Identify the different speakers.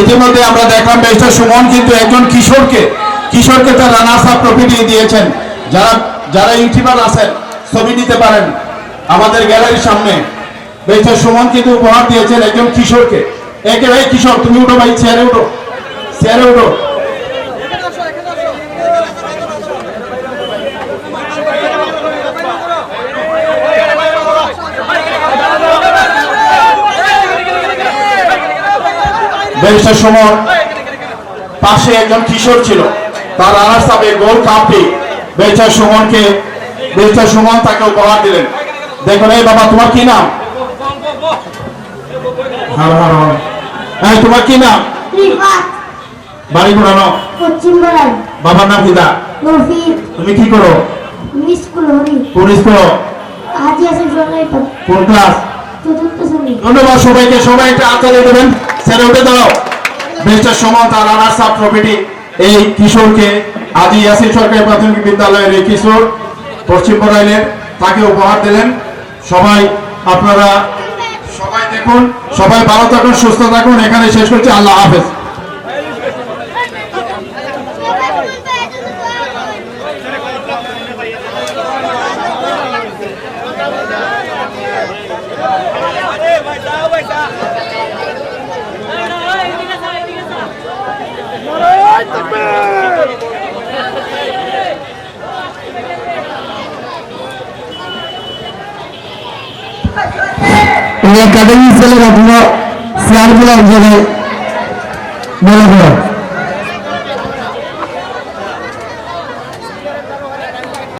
Speaker 1: ইতিমধ্যে আমরা দেখলাম ব্যারিস্টার সুমন কিন্তু একজন কিশোরকে কিশোরকে তার রানার্স আপ ট্রফি দিয়ে দিয়েছেন। যারা যারা ইউটিউবার আছেন, ছবি নিতে পারেন আমাদের গ্যালারির সামনে। ব্যারিস্টার সুমন কিন্তু উপহার দিয়েছেন একজন কিশোরকে। একে ভাই কিশোর, তুমি উঠো ভাই চেয়ারে উঠো। চেয়ারে উঠো। ব্যারিস্টার সুমন পাশে একজন কিশোর ছিল তার রানার্স আপে গোল কাপটি ব্যারিস্টার সুমনকে ব্যারিস্টার সুমন তাকে উপহার দিলেন। দেখুন এই বাবা তোমার কি নাম? হ্যাঁ তোমার কি নাম? বাড়ি ঘোরানো? বাবার নাম কি দা?
Speaker 2: রফিক।
Speaker 1: তুমি কি করো?
Speaker 2: স্কুল
Speaker 1: কোন ক্লাস? ধন্যবাদ সবাইকে সবাই একটা আত্মা দেবেন। উঠে দাও মিস্টার সুমন, তার আনার সাব ট্রফিটি এই কিশোরকে আদি ইয়াসিন সরকারি প্রাথমিক বিদ্যালয়ের এই কিশোর পশ্চিম বরাইলের তাকে উপহার দিলেন। সবাই আপনারা সবাই দেখুন, সবাই ভালো থাকুন, সুস্থ থাকুন। এখানে শেষ করছি। আল্লাহ হাফেজ।
Speaker 3: కథ తీసుకెళ్ళి నాకు సిఆర్పీలో బలపడం